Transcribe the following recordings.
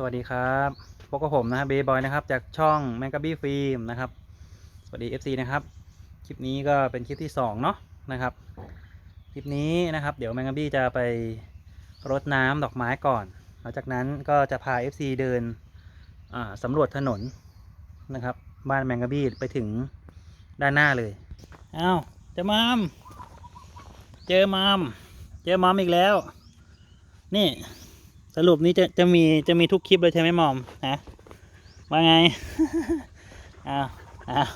สวัสดีครับพบกับผมนะครับเบย์บอยนะครับ จากช่องแมงกาบี้ฟิล์มนะครับ สวัสดี FC นะครับ คลิปนี้ก็เป็นคลิปที่2เนาะนะครับ คลิปนี้นะครับ เดี๋ยวแมงกาบี้จะไปรดน้ำดอกไม้ก่อน หลังจากนั้นก็จะพา FC เดินอ่าสำรวจถนนนะครับ บ้านแมงกาบี้ไปถึงด้านหน้าเลยอ้าวเจอมามเจอมามเจอมามอีกแล้ว นี่ สรุปนี้จะจะมีจะมีทุกคลิปเลยใช่ไหมหมอมนะว่าไงอ้าวอ้าว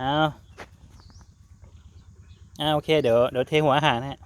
อ้าวอ้าวโอเคเดี๋ยวเดี๋ยวเทหัวอาหารฮะ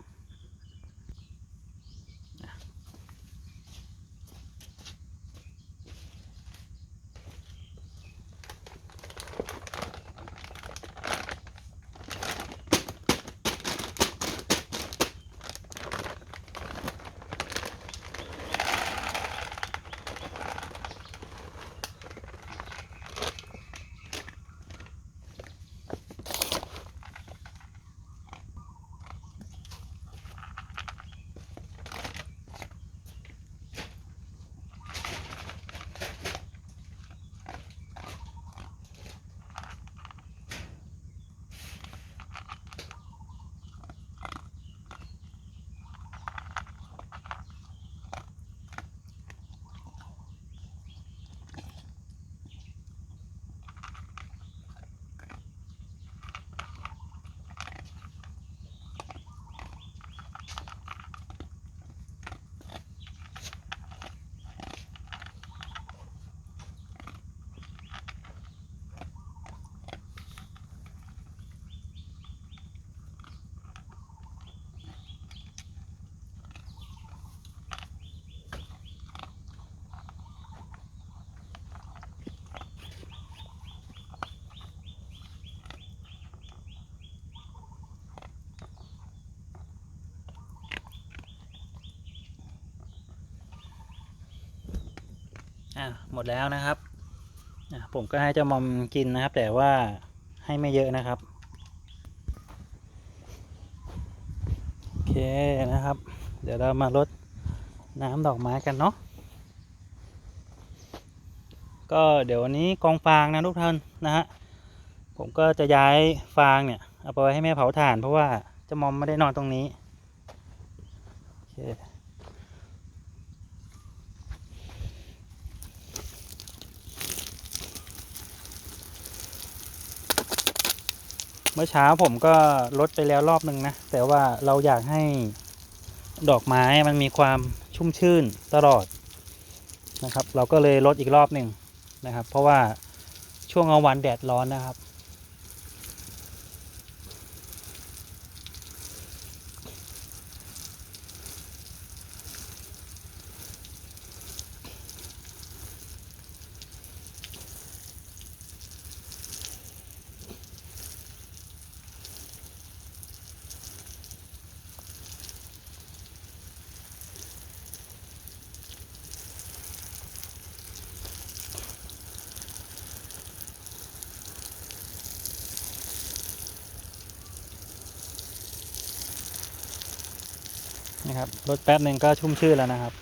อะหมดแล้วนะครับผมก็ให้เจ้ามอมกินนะครับ แต่ว่าให้ไม่เยอะนะครับโอเคนะครับ เดี๋ยวเรามาลดน้ำดอกไม้กันเนาะก็เดี๋ยววันนี้กองฟางนะทุกท่านนะฮะผมก็จะย้ายฟางเนี่ยเอาไปไว้ให้แม่เผาถ่านเพราะว่าเจ้ามอมไม่ได้นอนตรงนี้โอเค เมื่อเช้าผมก็ลดไปแล้วรอบหนึ่งนะ แต่ว่าเราอยากให้ดอกไม้มันมีความชุ่มชื่นตลอดนะครับ เราก็เลยลดอีกรอบหนึ่งนะครับ เพราะว่าช่วงกลางวันแดดร้อนนะครับ นะครับรดแป๊บหนึ่งก็ชุ่มชื่นแล้วนะครับ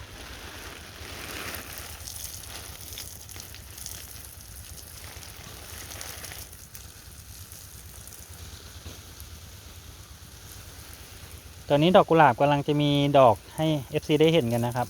ตอนนี้ดอกกุหลาบกำลังจะมีดอกให้ FC ได้เห็นกันนะครับ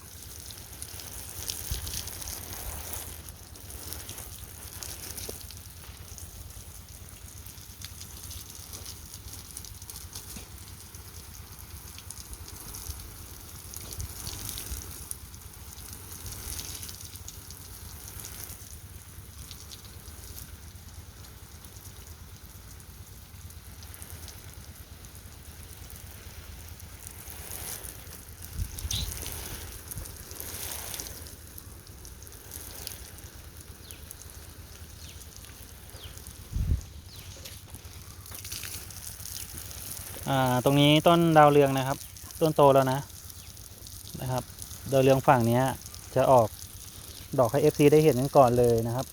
ตรงนี้ต้นดาวเรืองนะครับ ต้นโตแล้วนะนะครับ ดาวเรืองฝั่งนี้จะออกดอกให้ FC ได้เห็นกันก่อนเลยนะครับ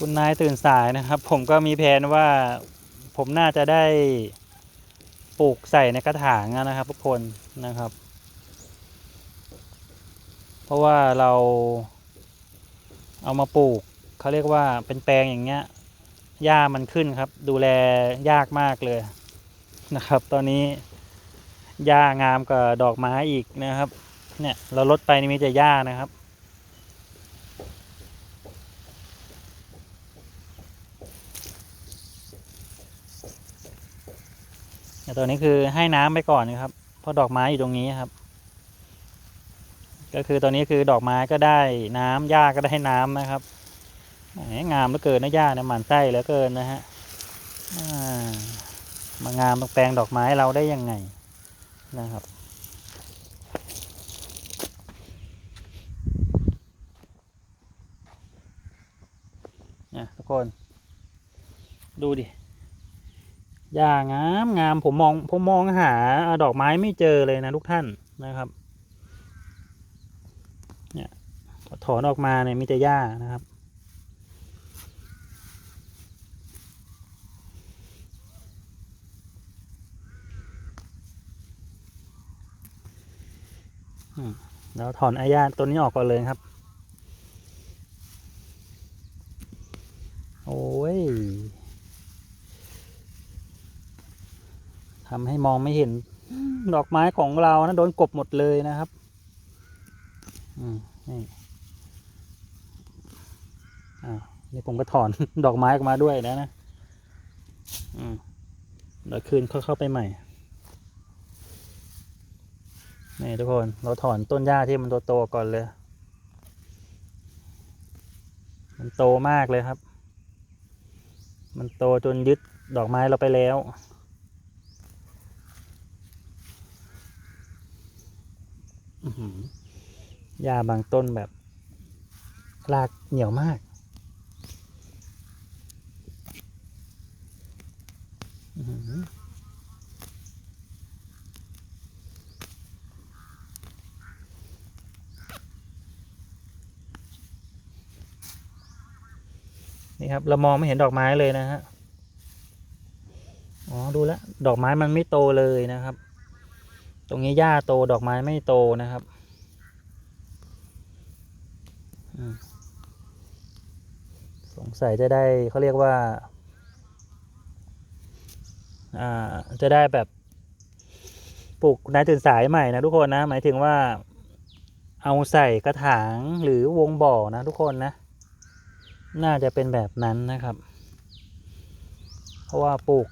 คุณนายตื่นสายนะครับ ผมก็มีแผนว่า ผมน่าจะได้ปลูกใส่ในกระถางนะครับทุกคนนะครับ เพราะว่าเราเอามาปลูกเขาเรียกว่าเป็นแปลงอย่างเงี้ยหญ้ามันขึ้นครับ ดูแลยากมากเลยนะครับ ตอนนี้หญ้างามกับดอกไม้อีกนะครับ เนี่ยเราลดไปนี่มีแต่หญ้านะครับ ตัวนี้คือให้น้ำไปก่อนนะครับ เพราะดอกไม้อยู่ตรงนี้ครับ ก็คือตอนนี้คือดอกไม้ก็ได้น้ำหญ้าก็ได้น้ำนะครับแหมงามเหลือเกินนะหญ้าเนี่ยหมันไส้เหลือเกินนะฮะมางามตรงแปลงดอกไม้เราได้ยังไงนะครับเนี่ยทุกคน ดูดิ หญ้างามงามผมมองผมมองหาดอกไม้ไม่เจอเลยนะทุกท่านนะครับเนี่ยถอนออกมาเนี่ยมีแต่หญ้านะครับ แล้วถอนไอ้หญ้าตัวนี้ออกก่อนเลยครับ โอ้ย ทำให้มองไม่เห็น ดอกไม้ของเรานะโดนกบหมดเลยนะครับ อืมนี่อ่าวนี่ผมก็ถอนดอกไม้ออกมาด้วยนะนะอืมเดี๋ยวคืนเข้าเข้าไปใหม่นี่ทุกคนเราถอนต้นหญ้าที่มันโตๆก่อนเลย มันโตมากเลยครับ มันโตจนยึดดอกไม้เราไปแล้ว อื้อ หญ้าบางต้นแบบรากเหนียวมากนี่ครับ เรามองไม่เห็นดอกไม้เลยนะฮะ อ๋อ ดูแล้ว ดอกไม้มันไม่โตเลยนะครับ ตรงนี้หญ้าโตดอกไม้ไม่โตนะครับสงสัยจะได้เขาเรียกว่า อ่า จะได้แบบปลูกนายตื่นสายใหม่นะทุกคนนะ หมายถึงว่า เอาใส่กระถางหรือวงบ่อนะทุกคนนะ น่าจะเป็นแบบนั้นนะครับ เพราะว่าปลูก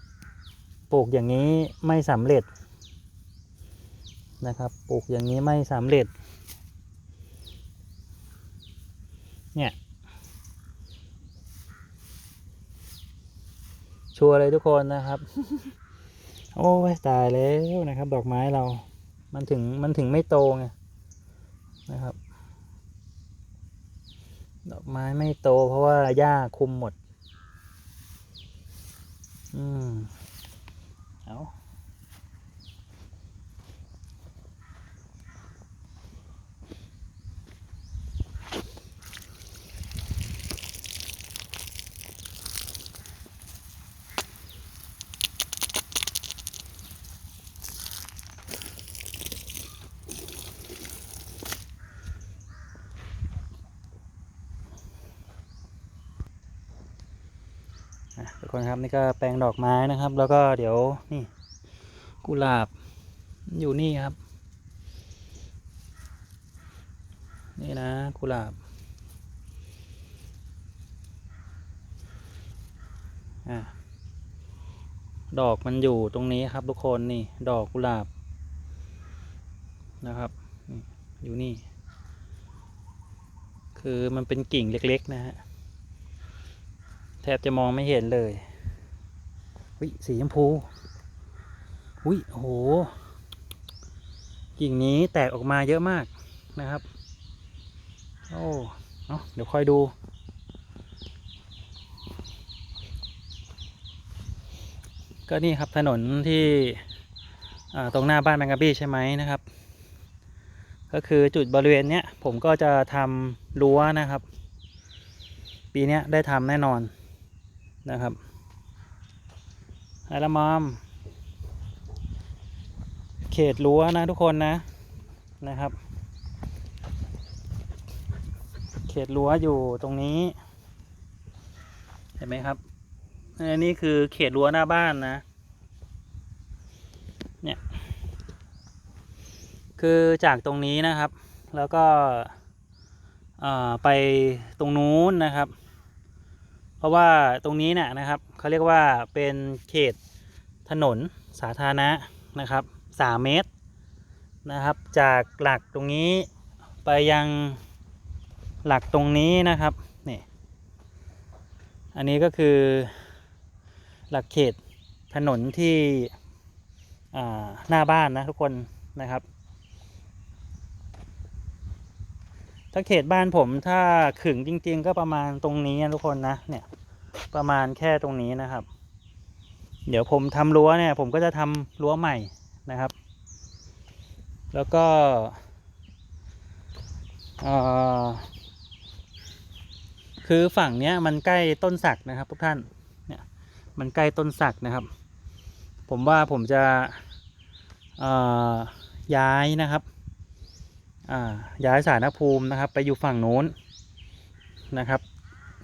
ปลูกอย่างนี้ไม่สำเร็จ นะครับ ปลูกอย่างนี้ไม่สำเร็จ เนี่ย ชัวร์เลยทุกคนนะครับ โอ้ยตายแล้วนะครับ ดอกไม้เรา มันถึงมันถึงไม่โตไงนะครับ ดอกไม้ไม่โตเพราะว่าหญ้าคุมหมด อืมเอา ทุกคนครับนี่ก็แปลงดอกไม้นะครับ แล้วก็เดี๋ยวนี่กุหลาบอยู่นี่ครับ นี่นะกุหลาบอะดอกมันอยู่ตรงนี้ครับทุกคนนี่ดอกกุหลาบนะครับอยู่นี่ คือมันเป็นกิ่งเล็ก ๆ นะฮะ แทบจะมองไม่เห็นเลยวิสีชมพูอุ้ยโหกิ่งนี้แตกออกมาเยอะมากนะครับ โอ้เอาเดี๋ยวคอยดู ก็นี่ครับถนนที่ตรงหน้าบ้านแมงกะบี้ใช่ไหมนะครับ ก็คือจุดบริเวณเนี้ยผมก็จะทำรั้วนะครับ ปีนี้ได้ทำแน่นอน นะครับไอ้ละมอม เขตรั้วนะทุกคนนะนะครับ เขตรั้วอยู่ตรงนี้ เห็นไหมครับอันนี้คือเขตรั้วหน้าบ้านนะ เนี่ย คือจากตรงนี้นะครับ แล้วก็ไปตรงนู้นนะครับ ราะว่าตรงนี้เนี่ยนะครับเขาเรียกว่าเป็นเขตถนนสาธารณะนะครับสามเมตรนะครับจากหลักตรงนี้ไปยังหลักตรงนี้นะครับนี่อันนี้ก็คือหลักเขตถนนที่หน้าบ้านนะทุกคนนะครับ ถ้าเขตบ้านผมถ้าขึงจริง ๆ ก็ประมาณตรงนี้นะทุกคนนะเนี่ย ประมาณแค่ตรงนี้นะครับ เดี๋ยวผมทำรั้วเนี่ย ผมก็จะทำรั้วใหม่นะครับ แล้วก็คือฝั่งเนี้ยมันใกล้ต้นสักนะครับ ทุกท่านเนี่ยมันใกล้ต้นสักนะครับ ผมว่าผมจะย้ายนะครับ ย้ายสารภูมินะครับ ไปอยู่ฝั่งโน้นนะครับ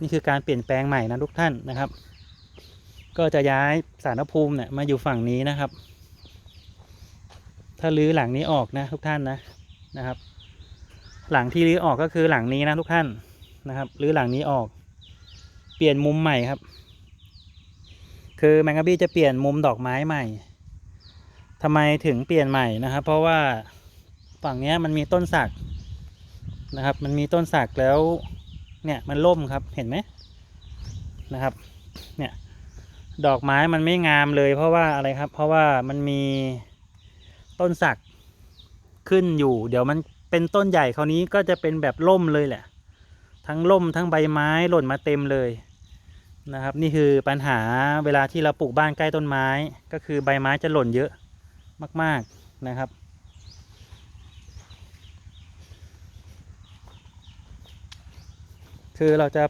นี่คือการเปลี่ยนแปลงใหม่นะทุกท่านนะครับ ก็จะย้ายสารภูมิเนี่ยมาอยู่ฝั่งนี้นะครับ ถ้ารื้อหลังนี้ออกนะทุกท่านนะนะครับ หลังที่รื้อออกก็คือหลังนี้นะทุกท่านนะครับรื้อหลังนี้ออก เปลี่ยนมุมใหม่ครับ คือแมงกะบี้จะเปลี่ยนมุมดอกไม้ใหม่ทำไมถึงเปลี่ยนใหม่นะครับ เพราะว่า ฝั่งนี้มันมีต้นสักนะครับ มันมีต้นสักแล้ว เนี่ยมันล่มครับเห็นไหมนะครับ เนี่ยดอกไม้มันไม่งามเลยเพราะว่าอะไรครับ เพราะว่ามันมีต้นสักขึ้นอยู่ เดี๋ยวมันเป็นต้นใหญ่คราวนี้ก็จะเป็นแบบล่มเลยแหละ ทั้งล่มทั้งใบไม้หล่นมาเต็มเลยนะครับ นี่คือปัญหาเวลาที่เราปลูกบ้านใกล้ต้นไม้ ก็คือใบไม้จะหล่นเยอะมาก ๆนะครับ คือเราจะ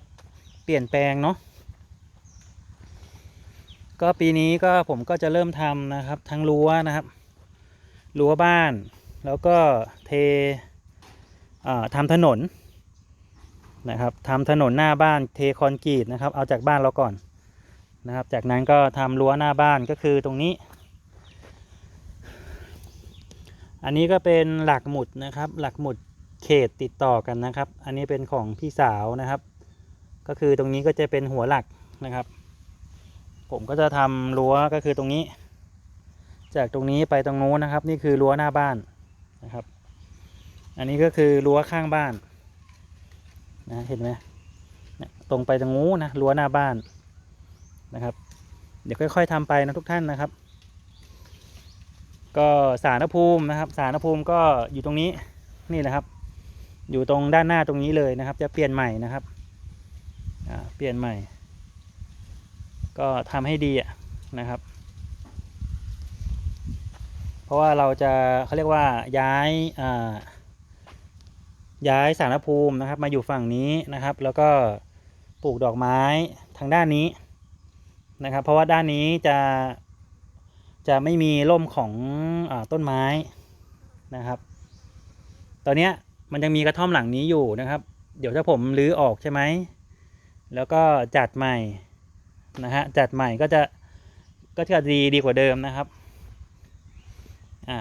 เปลี่ยนแปลงเนาะก็ปีนี้ก็ผมก็จะเริ่มทำนะครับ ทั้งรั้วนะครับรั้วบ้าน แล้วก็เทอ่าทำถนนนะครับทำถนนหน้าบ้านเทคอนกรีตนะครับ เอาจากบ้านเราก่อนนะครับ จากนั้นก็ทำรั้วหน้าบ้านก็คือตรงนี้ อันนี้ก็เป็นหลักหมุดนะครับ หลักหมุด เขตติดต่อกันนะครับ อันนี้เป็นของพี่สาวนะครับ ก็คือตรงนี้ก็จะเป็นหัวหลักนะครับ ผมก็จะทำรั้วก็คือตรงนี้ จากตรงนี้ไปตรงโน้นนะครับ นี่คือรั้วหน้าบ้านนะครับ อันนี้ก็คือรั้วข้างบ้านนะเห็นไหมตรงไปตรงนู้นนะรั้วหน้าบ้านนะครับ เดี๋ยวค่อย ๆทำไปนะทุกท่านนะครับ ก็สารภูมินะครับ สารภูมิก็อยู่ตรงนี้นี่แหละครับ อยู่ตรงด้านหน้าตรงนี้เลยนะครับ จะเปลี่ยนใหม่นะครับเปลี่ยนใหม่ ก็ทำให้ดีนะครับ เพราะว่าเราจะเขาเรียกว่าย้ายาย้ายสารภูมินะครับ มาอยู่ฝั่งนี้นะครับ แล้วก็ปลูกดอกไม้ทางด้านนี้นะครับ เพราะว่าด้านนี้จะจะไม่มีร่มของอต้นไม้นะครับ ตอนนี้ มันยังมีกระท่อมหลังนี้อยู่นะครับ เดี๋ยวถ้าผมรื้อออกใช่ไหม แล้วก็จัดใหม่นะฮะ จัดใหม่ก็จะก็จะดีดีกว่าเดิมนะครับ อ่า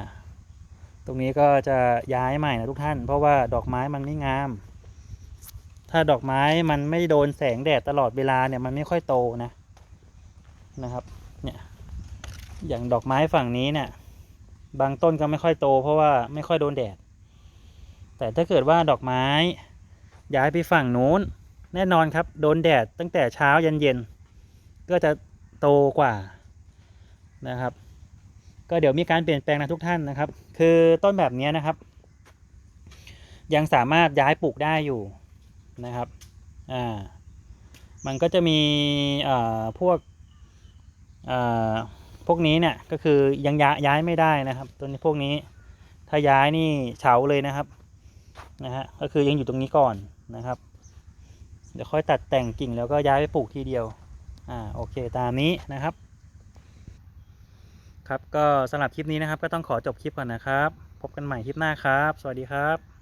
ตรงนี้ก็จะย้ายใหม่นะทุกท่าน เพราะว่าดอกไม้มันไม่งาม ถ้าดอกไม้มันไม่โดนแสงแดดตลอดเวลาเนี่ยมันไม่ค่อยโตนะนะครับ เนี่ย อย่างดอกไม้ฝั่งนี้เนี่ย บางต้นก็ไม่ค่อยโต เพราะว่าไม่ค่อยโดนแดด แต่ถ้าเกิดว่าดอกไม้ ย้ายไปฝั่งนู้น แน่นอนครับ โดนแดดตั้งแต่เช้ายันเย็น ก็จะโตกว่านะครับ ก็เดี๋ยวมีการเปลี่ยนแปลงนะทุกท่านนะครับ คือต้นแบบนี้นะครับ ยังสามารถย้ายปลูกได้อยู่นะครับอ่ามันก็จะมีเอ่อพวกเอ่อพวกนี้เนี่ยก็คือยังย้ายย้ายไม่ได้นะครับ ตัวนี้พวกนี้ถ้าย้ายนี่เฉาเลยนะครับ นะฮะก็คือยังอยู่ตรงนี้ก่อนนะครับ เดี๋ยวค่อยตัดแต่งกิ่งแล้วก็ย้ายไปปลูกทีเดียวอ่าโอเคตามนี้นะครับ ครับก็สำหรับคลิปนี้นะครับ ก็ต้องขอจบคลิปก่อนนะครับ พบกันใหม่คลิปหน้าครับ สวัสดีครับ